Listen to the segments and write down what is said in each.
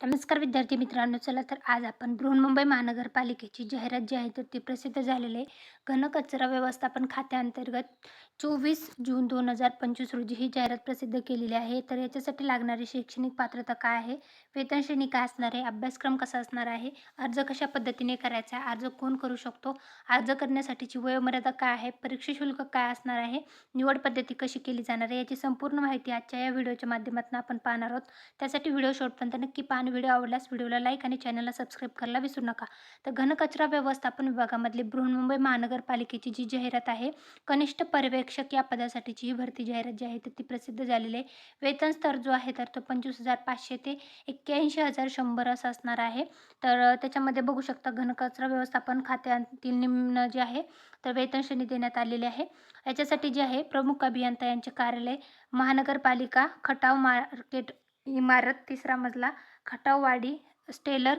नमस्कार विद्यार्थी मित्रांनो चला तर आज आपण बृहन्मुंबई महानगरपालिकेची जाहिरात जी आहे तर ती प्रसिद्ध झालेली आहे. घनकचरा व्यवस्थापन खात्याअंतर्गत चोवीस जून दोन हजार पंचवीस रोजी ही जाहिरात प्रसिद्ध केलेली आहे. तर याच्यासाठी लागणारी शैक्षणिक पात्रता काय आहे? वेतन श्रेणी काय असणार आहे? अभ्यासक्रम कसा असणार आहे? अर्ज कशा पद्धतीने करायचा आहे? अर्ज कोण करू शकतो? अर्ज करण्यासाठीची वयोमर्यादा काय आहे? परीक्षा शुल्क काय असणार आहे? निवड पद्धती कशी केली जाणार आहे? याची संपूर्ण माहिती आजच्या या व्हिडिओच्या माध्यमातून आपण पाहणार आहोत. त्यासाठी व्हिडिओ शेवटपर्यंत नक्की पाहणे व्हिडिओ आवडल्यास व्हिडिओला लाईक आणि चॅनलला सबस्क्राईब करायला विसरू नका. तर घनकचरा व्यवस्थापन विभागामधली बृहन्मुंबई महानगरपालिकेची जी जाहिरात आहे कनिष्ठ पर्यवेक्षक या पदासाठीची ही भरती जाहिरात जी आहे तर ती प्रसिद्ध झालेली आहे. वेतन स्तर जो आहे तर तो पंचवीस हजार पाचशे ते एक्क्याऐंशी हजार शंभर असं असणार आहे. तर त्याच्यामध्ये बघू शकता घनकचरा व्यवस्थापन खात्यातील निम्न जे आहे तर वेतन श्रेणी देण्यात आलेली आहे. याच्यासाठी जे आहे प्रमुख अभियंता यांचे कार्यालय महानगरपालिका खटाव मार्केट इमारत तिसरा मजला Khatavwadi Stellar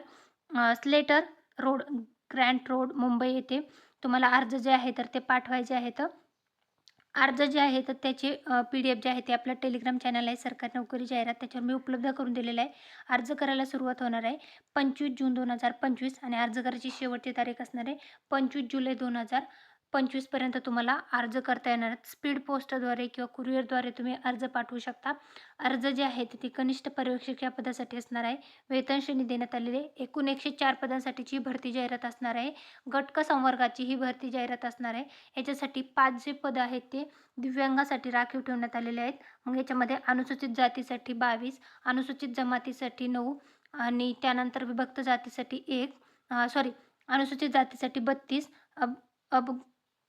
Slater road Grant road Mumbai येथे. तुम्हाला अर्ज जे आहे तर ते पाठवायचे आहेत. अर्ज जे आहे तर त्याचे पी डी एफ जे आहे ते आपलं टेलिग्राम चॅनल आहे. सरकारी नोकरी जाहिरात त्याच्यावर मी उपलब्ध करून दिलेलं आहे. अर्ज करायला सुरुवात होणार आहे. पंचवीस जून दोन हजार पंचवीस आणि अर्ज करायची शेवटची तारीख असणार आहे. पंचवीस जुलै दोन हजार पंचवीसपर्यंत तुम्हाला अर्ज करता येणार. स्पीड पोस्टद्वारे किंवा कुरिअरद्वारे तुम्ही अर्ज पाठवू शकता. अर्ज जे आहेत ते कनिष्ठ पर्यवेक्षक या पदासाठी असणार आहे. वेतन श्रेणी देण्यात आलेली एकूण एकशे चार पदांसाठीची भरती जाहिरात असणार आहे. गटक संवर्गाची ही भरती जाहिरात असणार आहे. याच्यासाठी पाच जे पदं आहेत ते दिव्यांगासाठी राखीव ठेवण्यात आलेले आहेत. मग याच्यामध्ये अनुसूचित जातीसाठी बावीस अनुसूचित जमातीसाठी नऊ आणि त्यानंतर विभक्त जातीसाठी एक सॉरी अनुसूचित जातीसाठी बत्तीस अब अब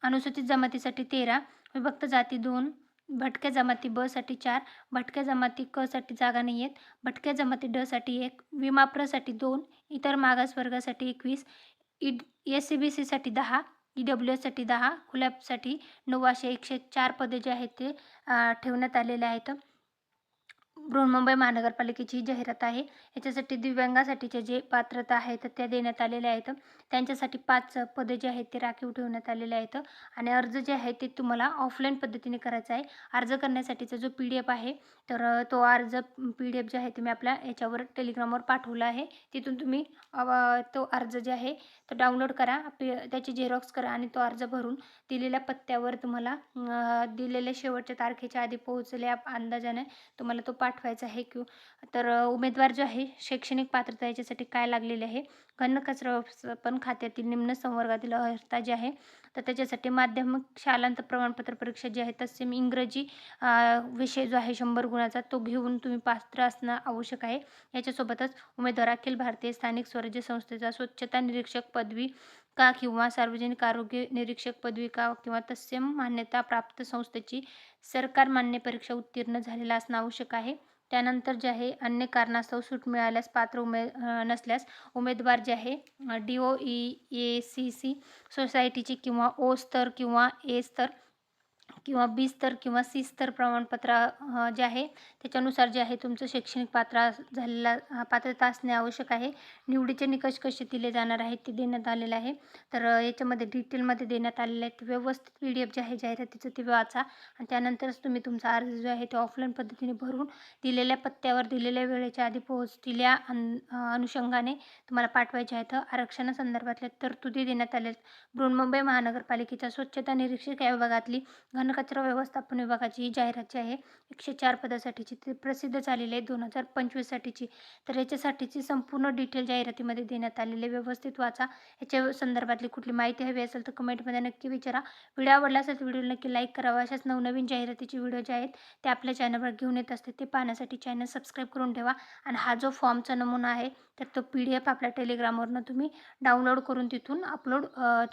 अनुसूचित जमातीसाठी तेरा विभक्त जाती दोन भटक्या जमाती ब साठी चार भटक्या जमाती क साठी जागा नाही आहेत भटक्या जमाती ड साठी एक विमाप्रसाठी दोन इतर मागासवर्गासाठी एकवीस ई एस सी बी सीसाठी दहा ई डब्ल्यू एससाठी दहा खुल्यासाठी नऊ असे एकशे चार पदे जे आहेत ते ठेवण्यात आलेले आहेत. बृहन्मुंबई महानगरपालिकेची ही जाहिरात आहे. याच्यासाठी दिव्यांगासाठीचे जे पात्रता आहेत त्या देण्यात आलेल्या आहेत. त्यांच्यासाठी पाच पदे जे आहेत ते राखीव ठेवण्यात आलेले आहेत. आणि अर्ज जे आहे ते तुम्हाला ऑफलाईन पद्धतीने करायचा आहे. अर्ज करण्यासाठीचा जो पी डी एफ आहे तर तो अर्ज पी डी एफ जे आहे तुम्ही आपल्या याच्यावर टेलिग्रामवर पाठवला आहे. तिथून तुम्ही तो अर्ज जे आहे तो डाउनलोड करा. त्याची झेरॉक्स करा आणि तो अर्ज भरून दिलेल्या पत्त्यावर तुम्हाला दिलेल्या शेवटच्या तारखेच्या आधी पोहोचल्या अंदाजाने तुम्हाला तो पाठवायचं आहे की तर उमेदवार जो आहे शैक्षणिक पात्रता याच्यासाठी काय लागलेले आहे? घन कचरा व्यवस्थापन खात्यातील निम्न संवर्गातील अर्हता जी आहे तर त्याच्यासाठी माध्यमिक शालांत प्रमाणपत्र परीक्षा जी आहे तसे इंग्रजी विषय जो आहे शंभर गुणाचा तो घेऊन तुम्ही पात्र असणं आवश्यक आहे. याच्यासोबतच उमेदवार अखिल भारतीय स्थानिक स्वराज्य संस्थेचा स्वच्छता निरीक्षक पदवी का किंवा सार्वजनिक आरोग्य निरीक्षक पदवी का किंवा तत्सम मान्यता प्राप्त संस्थेची सरकार मान्य परीक्षा उत्तीर्ण झालेला असणं आवश्यक आहे. त्यानंतर जे आहे अन्य कारणास्तव सूट मिळाल्यास पात्र उमे नसल्यास उमेदवार जे आहे D O E A C C सोसायटीची किंवा ओ स्तर किंवा ए स्तर किंवा बीस्तर किंवा सीस्तर प्रमाणपत्र जे आहे त्याच्यानुसार जे आहे तुमचं शैक्षणिक पात्र झालेला पात्रता असणे आवश्यक आहे. निवडीचे निकष कसे दिले जाणार आहेत ते देण्यात आलेलं आहे. तर याच्यामध्ये डिटेलमध्ये देण्यात आलेलं आहे व्यवस्थित पी डी एफ जे आहे जाहिरातीचं ते वाचा. आणि त्यानंतरच तुम्ही तुमचा अर्ज जो आहे तो ऑफलाईन पद्धतीने भरून दिलेल्या पत्त्यावर दिलेल्या वेळेच्या आधी पोहोचलेल्या अनुषंगाने तुम्हाला पाठवायचे आहेत. आरक्षणासंदर्भातल्या तरतुदी देण्यात आल्या बृहन्मुंबई महानगरपालिकेच्या स्वच्छता निरीक्षक या विभागातली घनकचरा व्यवस्थापन विभागाची ही जाहिरात जी आहे एकशे चार पदासाठीची ती प्रसिद्ध झालेली आहे. दोन हजार पंचवीससाठीची तर याच्यासाठीची संपूर्ण डिटेल जाहिरातीमध्ये देण्यात आलेले व्यवस्थित वाचा. याच्या संदर्भातली कुठली माहिती हवी असेल तर कमेंटमध्ये नक्की विचारा. व्हिडिओ आवडला असेल तर व्हिडिओ नक्की लाईक करावा अशाच नवनवीन जाहिरातीचे व्हिडिओ जे आहेत ते आपल्या चॅनलवर घेऊन येत असते ते पाहण्यासाठी चॅनल सबस्क्राईब करून ठेवा. आणि हा जो फॉर्मचा नमुना आहे तर तो पी डी एफ आपल्या टेलिग्रामवरनं तुम्ही डाउनलोड करून तिथून अपलोड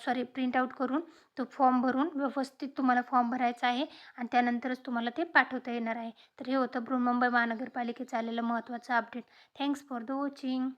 सॉरी प्रिंट आऊट करून तो फॉर्म भरून व्यवस्थित तुम्हाला फॉर्म भरायचा आहे आणि त्यानंतरच तुम्हाला ते पाठवता येणार आहे. तर हे होतं बृहन्मुंबई महानगरपालिकेचं आलेलं महत्त्वाचं update. Thanks for the watching.